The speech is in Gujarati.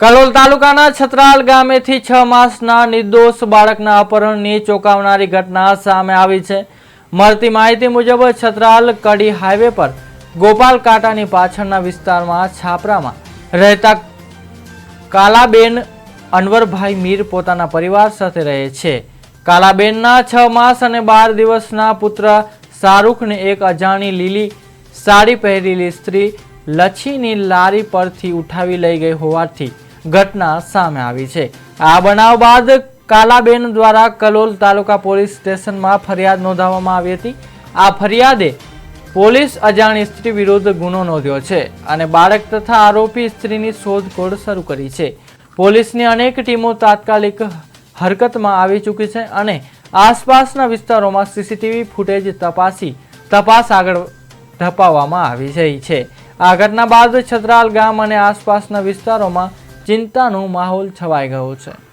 કલોલ તાલુકાના છત્રાલ ગામેથી છ માસના નિર્દોષ બાળકના અપહરણની ચોંકાવનારી ઘટના સામે આવી છે. મળતી માહિતી મુજબ છત્રાલ કડી હાઈવે પર ગોપાલ કાંટાની પાછળના વિસ્તારમાં છાપરામાં રહેતા કાલાબેન અનવરભાઈ મીર પોતાના પરિવાર સાથે રહે છે. કાલાબેનના છ માસ અને બાર દિવસના પુત્ર શાહરૂખને એક અજાણી લીલી સાડી પહેરેલી સ્ત્રી લચ્છીની લારી પરથી ઉઠાવી લઈ ગઈ હોવાથી ઘટના સામે આવી છે. આ બનાવ બાદ કાલાબેન દ્વારા કલોલ તાલુકા પોલીસ સ્ટેશનમાં ફરિયાદ નોંધાવવામાં આવી હતી. આ ફરિયાદે પોલીસ અજાણી સ્ત્રી વિરુદ્ધ ગુનો નોંધ્યો છે અને બાળક તથા આરોપી સ્ત્રીની શોધખોળ શરૂ કરી છે. પોલીસની અનેક ટીમો તાત્કાલિક હરકતમાં આવી ચૂકી છે અને આસપાસના વિસ્તારોમાં સીસીટીવી ફૂટેજ તપાસી, તપાસ આગળ ધપાવવામાં આવી રહી છે. આ ઘટના બાદ છત્રાલ ગામ અને આસપાસના વિસ્તારોમાં ચિંતાનો માહોલ છવાઈ ગયો છે.